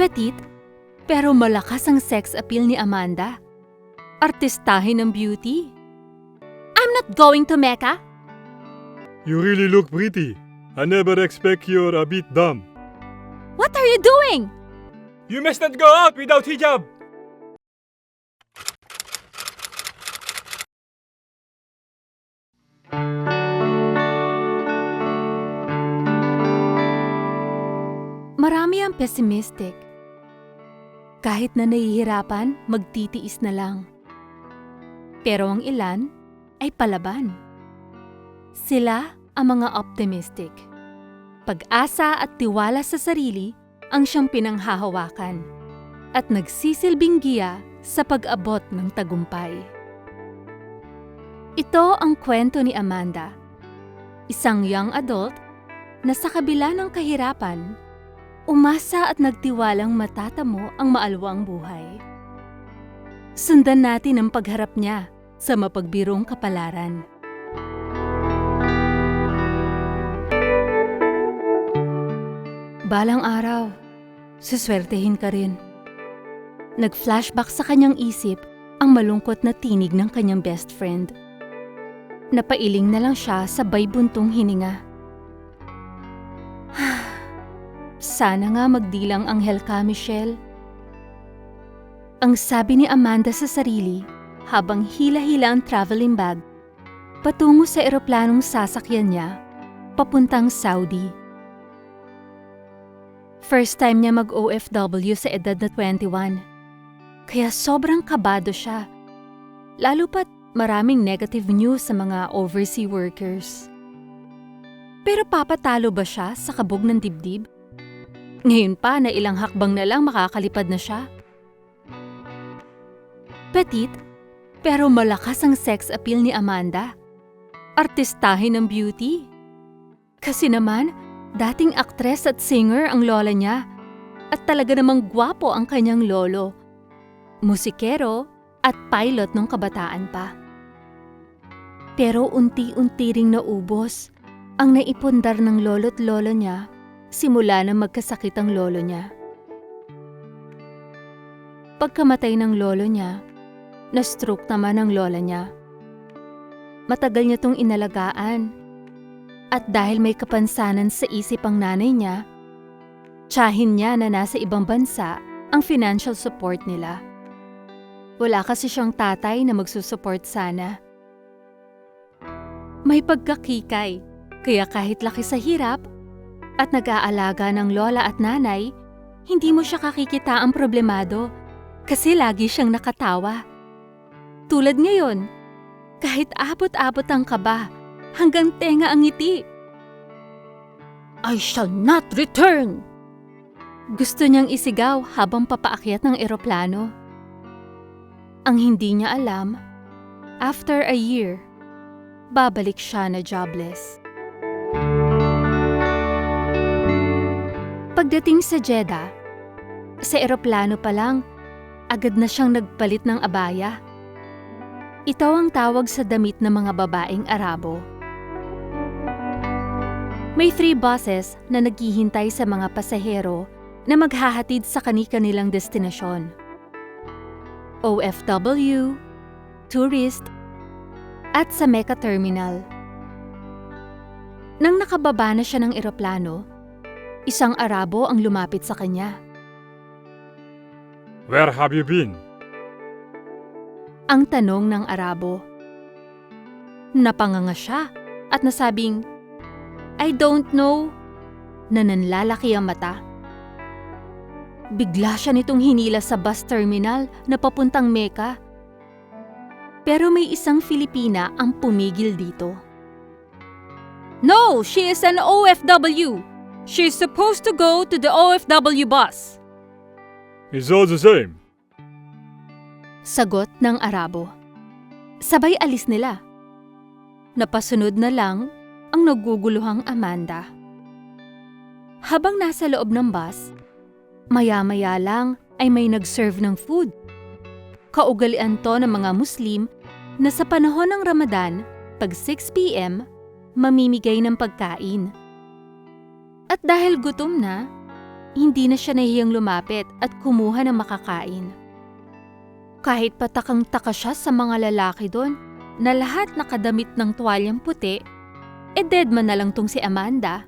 Petit, pero malakas ang sex appeal ni Amanda. Artistahin ng beauty. I'm not going to Mecca. You really look pretty. I never expect you're a bit dumb. What are you doing? You must not go out without hijab. Marami ang pessimistic. Kahit na nahihirapan, magtitiis na lang. Pero ang ilan ay palaban. Sila ang mga optimistic. Pag-asa at tiwala sa sarili ang siyang pinanghahawakan at nagsisilbing giya sa pag-abot ng tagumpay. Ito ang kwento ni Amanda, isang young adult na sa kabila ng kahirapan umasa at nagtiwalang matatamo ang maalwang buhay. Sundan natin ang pagharap niya sa mapagbirong kapalaran. Balang araw, suswertehin ka rin. Nag-flashback sa kanyang isip ang malungkot na tinig ng kanyang best friend. Napailing na lang siya sa buntong hininga. Sana nga magdilang anghel ka, Michelle. Ang sabi ni Amanda sa sarili habang hila-hila ang traveling bag patungo sa eroplanong sasakyan niya papuntang Saudi. First time niya mag-OFW sa edad na 21. Kaya sobrang kabado siya. Lalo pat maraming negative news sa mga overseas workers. Pero papatalo ba siya sa kabog ng dibdib? Ngayon pa na ilang hakbang na lang makakalipad na siya. Petit, pero malakas ang sex appeal ni Amanda. Artistahin ng beauty. Kasi naman, dating aktres at singer ang lola niya. At talaga namang gwapo ang kanyang lolo. Musikero at pilot nung kabataan pa. Pero unti-unti ring naubos ang naipundar ng lolo't lolo niya simula na magkasakit ang lolo niya. Pagkamatay ng lolo niya, na-stroke naman ang lola niya. Matagal niya tong inalagaan. At dahil may kapansanan sa isip ang nanay niya, tsahin niya na nasa ibang bansa ang financial support nila. Wala kasi siyang tatay na magsusupport sana. May pagkakikay, kaya kahit laki sa hirap, at nag-aalaga ng lola at nanay, hindi mo siya kakikita ang problemado kasi lagi siyang nakatawa. Tulad ngayon, kahit abot-abot ang kaba, hanggang tenga ang ngiti. I shall not return! Gusto niyang isigaw habang papaakyat ng eroplano. Ang hindi niya alam, after a year, babalik siya na jobless. Pagdating sa Jeddah, sa eroplano pa lang, agad na siyang nagpalit ng abaya. Ito ang tawag sa damit ng mga babaeng Arabo. May three buses na naghihintay sa mga pasahero na maghahatid sa kani-kanilang destinasyon. OFW, tourist, at sa Mecca Terminal. Nang nakababa na siya ng eroplano, isang Arabo ang lumapit sa kanya. Where have you been? Ang tanong ng Arabo. Napanganga siya at nasabing, I don't know, na nanlalaki ang mata. Bigla siya nitong hinila sa bus terminal na papuntang Mecca. Pero may isang Filipina ang pumigil dito. No, she is an OFW. She is supposed to go to the OFW bus. It's all the same. Sagot ng Arabo. Sabay alis nila. Napasunod na lang ang naguguluhang Amanda. Habang nasa loob ng bus, maya-maya lang ay may nag-serve ng food. Kaugalian to ng mga Muslim na sa panahon ng Ramadan, pag 6pm, mamimigay ng pagkain. At dahil gutom na, hindi na siya nahiyang lumapit at kumuha ng makakain. Kahit patakang-taka siya sa mga lalaki doon na lahat nakadamit ng tuwalyang puti, eh deadman na lang tong si Amanda.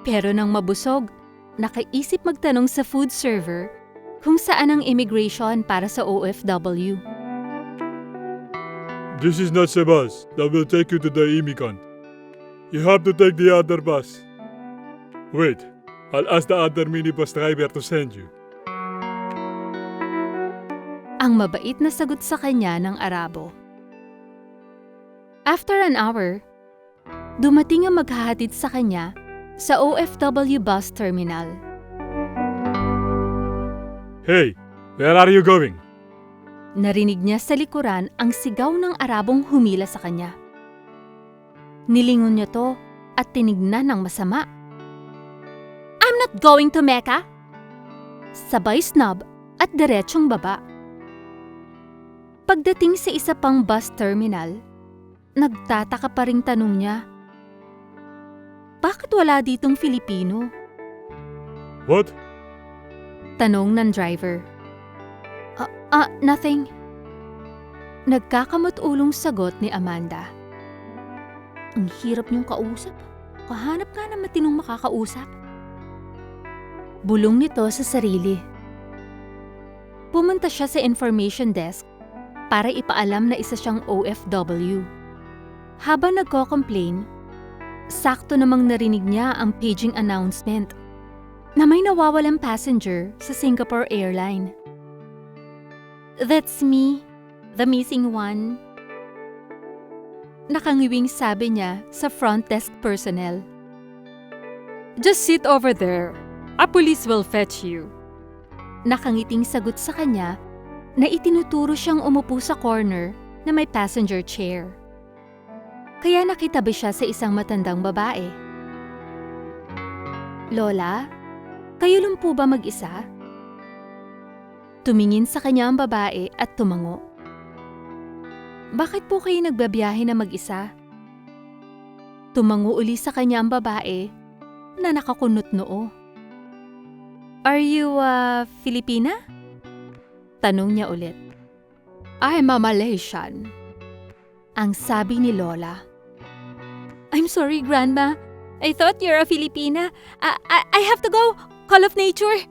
Pero nang mabusog, nakaisip magtanong sa food server kung saan ang immigration para sa OFW. This is not the bus that will take you to the immigrant. You have to take the other bus. Wait, I'll ask the other minibus driver to send you. Ang mabait na sagot sa kanya ng Arabo. After an hour, dumating ang maghahatid sa kanya sa OFW bus terminal. Hey, where are you going? Narinig niya sa likuran ang sigaw ng Arabong humila sa kanya. Nilingon niya to at tinignan ng masama. Not going to Mecca! Sabay snob at diretsong baba. Pagdating sa isa pang bus terminal, nagtataka pa ring tanong niya. Bakit wala ditong Filipino? What? Tanong ng driver. Ah, ah, nothing. Nagkakamot-ulong sagot ni Amanda. Ang hirap niyong kausap. Kahanap ka na matinong makakausap. Bulong nito sa sarili. Pumunta siya sa information desk para ipaalam na isa siyang OFW. Habang nagko-complain, sakto namang narinig niya ang paging announcement na may nawawalang passenger sa Singapore Airline. That's me, the missing one. Nakangiwing sabi niya sa front desk personnel. Just sit over there. A police will fetch you. Nakangiting sagot sa kanya na itinuturo siyang umupo sa corner na may passenger chair. Kaya nakitabi siya sa isang matandang babae. Lola, kayo lang po ba mag-isa? Tumingin sa kanya ang babae at tumango. Bakit po kayo nagbabiyahe na mag-isa? Tumango uli sa kanya ang babae na nakakunot noo. Are you, uh, Filipina? Tanong niya ulit. I'm a Malaysian. Ang sabi ni Lola. I'm sorry, Grandma. I thought you're a Filipina. I, I, I have to go. Call of nature.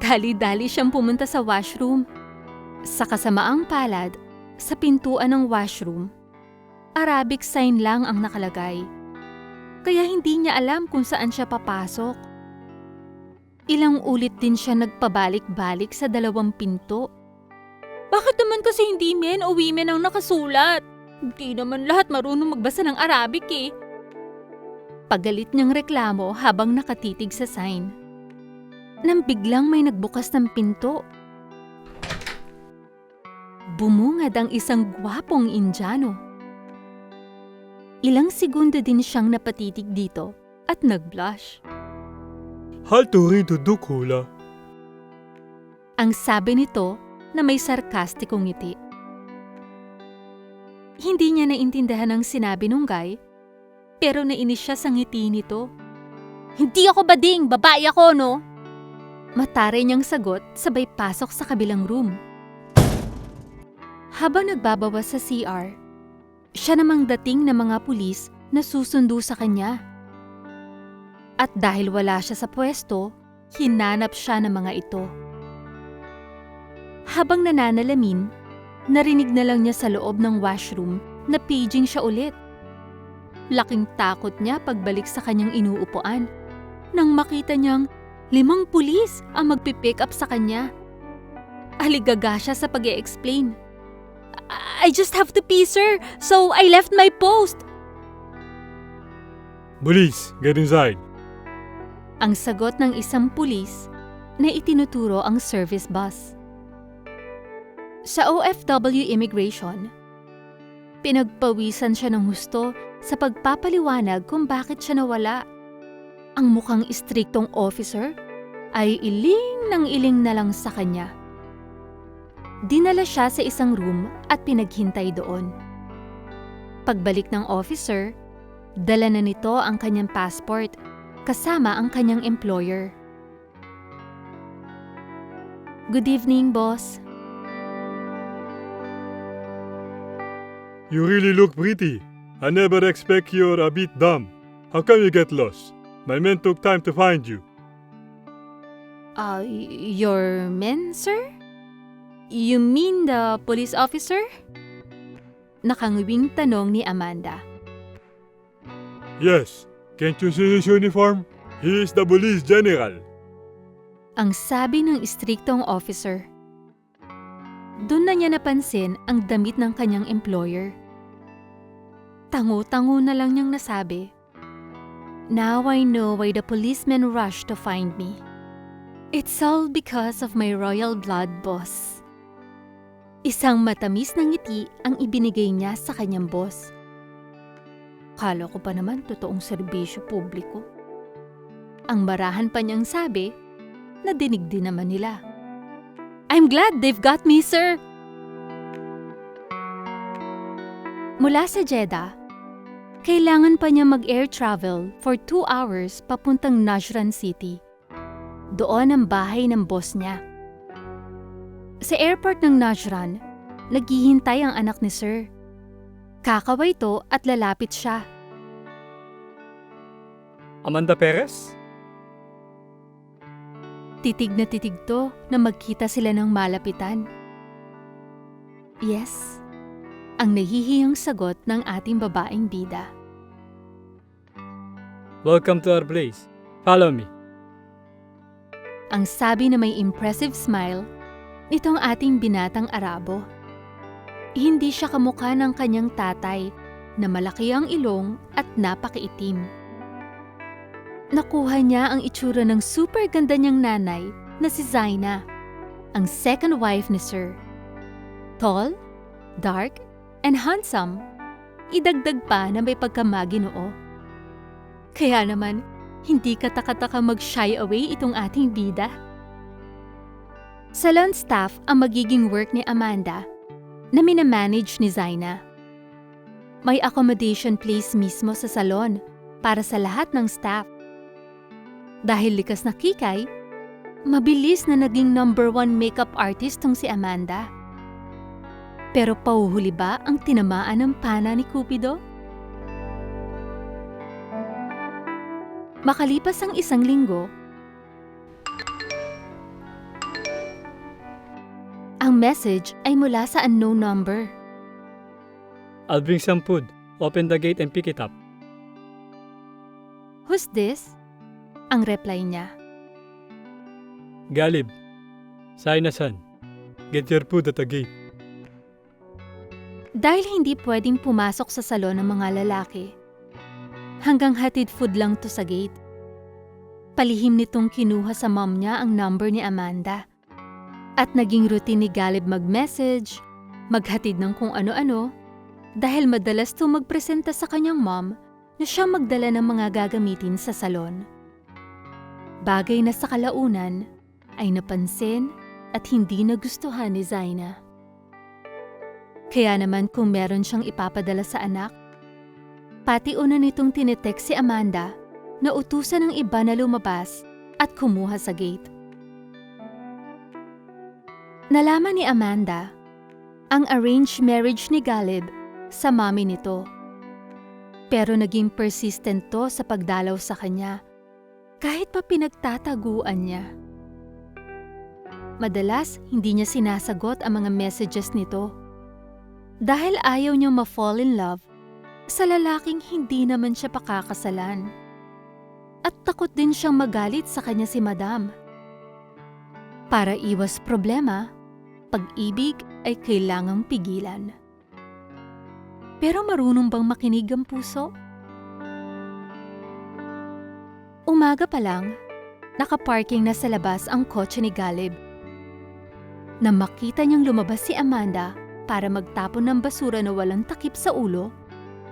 Dali-dali siyang pumunta sa washroom. Sa kasamaang palad, sa pintuan ng washroom, Arabic sign lang ang nakalagay. Kaya hindi niya alam kung saan siya papasok. Ilang ulit din siya nagpabalik-balik sa dalawang pinto. Bakit naman kasi hindi men o women ang nakasulat? Hindi naman lahat marunong magbasa ng Arabic eh. Pagalit niyang reklamo habang nakatitig sa sign nang biglang may nagbukas ng pinto. Bumungad ang isang gwapong Indiano. Ilang segundo din siyang napatitig dito at nag-blush. Halturin to Dukula. Ang sabi nito na may sarkastikong ngiti. Hindi niya naintindihan ang sinabi nung guy, pero nainis siya sa ngiti nito. Hindi ako bading, babae ako, no? Matare niyang sagot sabay pasok sa kabilang room. Habang nagbabawas sa CR, siya namang dating ng mga pulis na susundo sa kanya. At dahil wala siya sa pwesto, hinanap siya ng mga ito. Habang nananalamin, narinig na lang niya sa loob ng washroom na paging siya ulit. Laking takot niya pagbalik sa kanyang inuupuan nang makita niyang limang pulis ang magpipick up sa kanya. Aligaga siya sa pag explain I just have to pee, sir, so I left my post. Police, get inside. Ang sagot ng isang pulis na itinuturo ang service bus. Sa OFW Immigration, pinagpawisan siya ng husto sa pagpapaliwanag kung bakit siya nawala. Ang mukhang istriktong officer ay iling ng iling na lang sa kanya. Dinala siya sa isang room at pinaghintay doon. Pagbalik ng officer, dala na nito ang kanyang passport kasama ang kanyang employer. Good evening, boss. You really look pretty. I never expect you're a bit dumb. How come you get lost? My men took time to find you. Uh, your men, sir? You mean the police officer? Nakangwing tanong ni Amanda. Yes. Can't you see his uniform? He is the police general. Ang sabi ng istriktong officer. Doon na niya napansin ang damit ng kanyang employer. Tango-tango na lang niyang nasabi, Now I know why the policemen rushed to find me. It's all because of my royal blood, boss. Isang matamis na ngiti ang ibinigay niya sa kanyang boss. Kala ko pa naman totoong serbisyo publiko. Ang marahan pa niyang sabi, nadinig din naman nila. I'm glad they've got me, sir! Mula sa Jeddah, kailangan pa niya mag-air travel for two hours papuntang Najran City. Doon ang bahay ng boss niya. Sa airport ng Najran, naghihintay ang anak ni Sir. Kakaway to at lalapit siya. Amanda Perez? Titig na titig to na magkita sila ng malapitan. Yes, ang nahihiyang sagot ng ating babaeng bida. Welcome to our place. Follow me. Ang sabi na may impressive smile nitong ating binatang Arabo. Hindi siya kamukha ng kanyang tatay na malaki ang ilong at napakaitim. Nakuha niya ang itsura ng super ganda niyang nanay na si Zaina, ang second wife ni Sir. Tall, dark, and handsome. Idagdag pa na may pagkamaginoo. Kaya naman, hindi katakataka mag-shy away itong ating bida. Salon staff ang magiging work ni Amanda na minamanage ni Zaina. May accommodation place mismo sa salon para sa lahat ng staff. Dahil likas na kikay, mabilis na naging number one makeup artist tong si Amanda. Pero pauhuli ba ang tinamaan ng pana ni Cupido? Makalipas ang isang linggo, ang message ay mula sa unknown number. I'll bring some food. Open the gate and pick it up. Who's this? Ang reply niya. Galib. Saina-san. Get your food at the gate. Dahil hindi pwedeng pumasok sa salon ng mga lalaki, hanggang hatid food lang to sa gate. Palihim nitong kinuha sa mom niya ang number ni Amanda. At naging routine ni Galib mag-message, maghatid ng kung ano-ano, dahil madalas to magpresenta sa kanyang mom na siya magdala ng mga gagamitin sa salon. Bagay na sa kalaunan ay napansin at hindi nagustuhan ni Zaina. Kaya naman kung meron siyang ipapadala sa anak, pati una nitong tinetext si Amanda na utusan ng iba na lumabas at kumuha sa gate. Nalaman ni Amanda ang arranged marriage ni Galib sa mami nito. Pero naging persistent to sa pagdalaw sa kanya kahit pa pinagtataguan niya. Madalas, hindi niya sinasagot ang mga messages nito. Dahil ayaw niyang ma-fall in love sa lalaking hindi naman siya pakakasalan. At takot din siyang magalit sa kanya si Madam. Para iwas problema, pag-ibig ay kailangang pigilan. Pero marunong bang makinig ang puso? Umaga pa lang, nakaparking na sa labas ang kotse ni Galib. Nang makita niyang lumabas si Amanda para magtapon ng basura na walang takip sa ulo,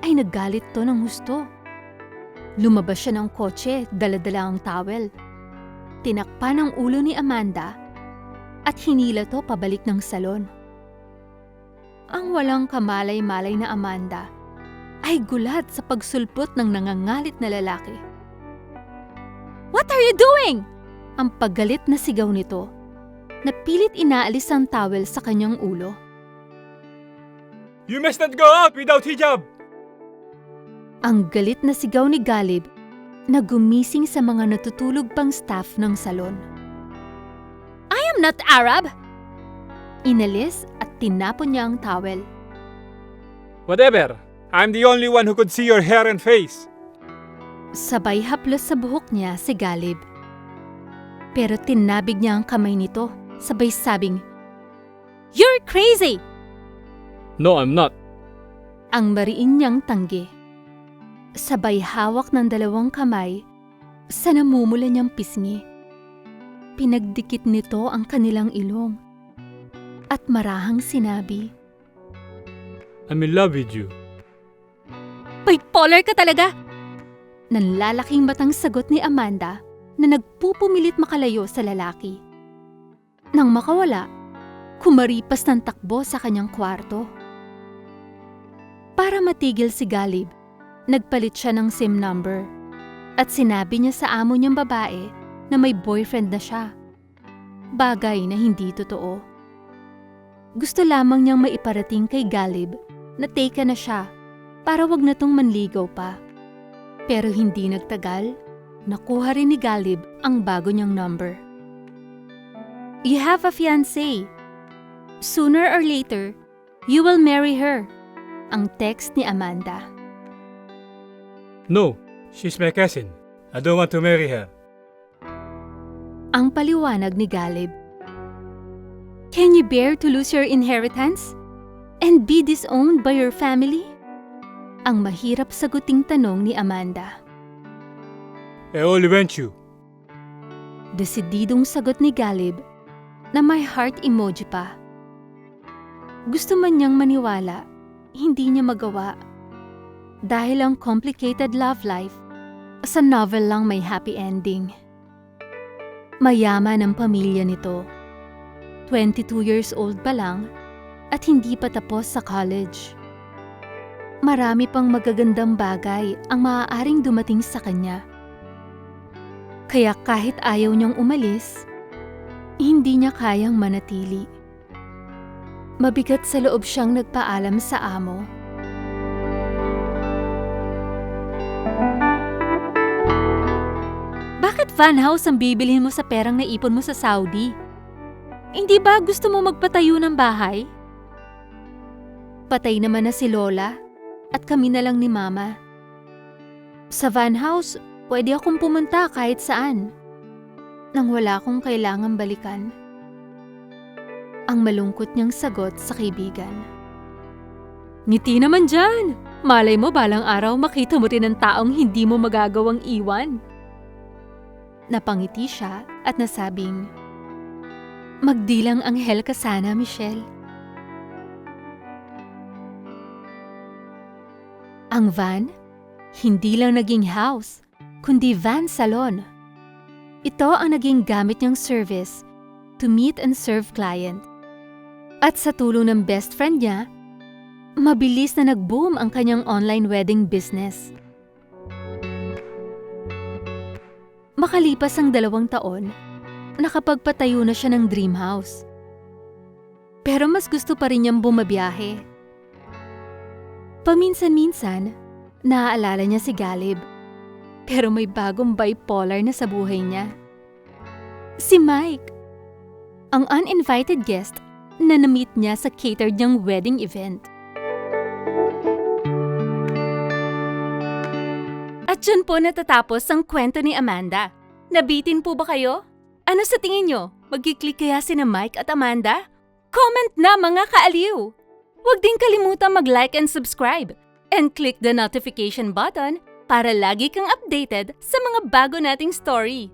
ay naggalit to ng husto. Lumabas siya ng kotse, daladala ang towel. Tinakpan ang ulo ni Amanda at hinila to pabalik ng salon. Ang walang kamalay-malay na Amanda ay gulat sa pagsulpot ng nangangalit na lalaki. What are you doing? Ang paggalit na sigaw nito. na pilit inaalis ang towel sa kanyang ulo. You must not go out without hijab! Ang galit na sigaw ni Galib na gumising sa mga natutulog pang staff ng salon. Not Arab! Inalis at tinapon niya ang towel. Whatever. I'm the only one who could see your hair and face. Sabay haplos sa buhok niya si Galib. Pero tinabig niya ang kamay nito, sabay sabing, You're crazy! No, I'm not. Ang mariin niyang tanggi. Sabay hawak ng dalawang kamay sa namumula niyang pisngi. Pinagdikit nito ang kanilang ilong. At marahang sinabi, I'm in love with you. Bipolar ka talaga! Nanlalaking matang sagot ni Amanda na nagpupumilit makalayo sa lalaki. Nang makawala, kumaripas ng takbo sa kanyang kwarto. Para matigil si Galib, nagpalit siya ng SIM number at sinabi niya sa amo niyang babae na may boyfriend na siya. Bagay na hindi totoo. Gusto lamang niyang maiparating kay Galib na take na siya para wag na tong manligaw pa. Pero hindi nagtagal, nakuha rin ni Galib ang bago niyang number. You have a fiancé. Sooner or later, you will marry her. Ang text ni Amanda. No, she's my cousin. I don't want to marry her. Ang paliwanag ni Galib. Can you bear to lose your inheritance? And be disowned by your family? Ang mahirap saguting tanong ni Amanda. I only want you. Desididong sagot ni Galib na may heart emoji pa. Gusto man niyang maniwala, hindi niya magawa. Dahil ang complicated love life, sa novel lang may happy ending. Mayaman ang pamilya nito. 22 years old pa lang at hindi pa tapos sa college. Marami pang magagandang bagay ang maaaring dumating sa kanya. Kaya kahit ayaw niyang umalis, hindi niya kayang manatili. Mabigat sa loob siyang nagpaalam sa amo. Bakit van house ang bibilhin mo sa perang naipon mo sa Saudi? Hindi ba gusto mo magpatayo ng bahay? Patay naman na si Lola at kami na lang ni Mama. Sa van house, pwede akong pumunta kahit saan. Nang wala akong kailangang balikan. Ang malungkot niyang sagot sa kaibigan. Ngiti naman dyan! Malay mo balang araw makita mo rin ang taong hindi mo magagawang iwan. Napangiti siya at nasabing, Magdilang anghel ka sana, Michelle. Ang van, hindi lang naging house, kundi van salon. Ito ang naging gamit niyang service to meet and serve client. At sa tulong ng best friend niya, mabilis na nag-boom ang kanyang online wedding business. Makalipas ang dalawang taon, nakapagpatayo na siya ng dream house. Pero mas gusto pa rin niyang bumabiyahe. Paminsan-minsan, naaalala niya si Galib. Pero may bagong bipolar na sa buhay niya. Si Mike. Ang uninvited guest na na-meet niya sa catered niyang wedding event. At dyan po natatapos ang kwento ni Amanda. Nabitin po ba kayo? Ano sa tingin nyo? Magkiklik kaya si na Mike at Amanda? Comment na mga kaaliw! Huwag din kalimutan mag-like and subscribe. And click the notification button para lagi kang updated sa mga bago nating story.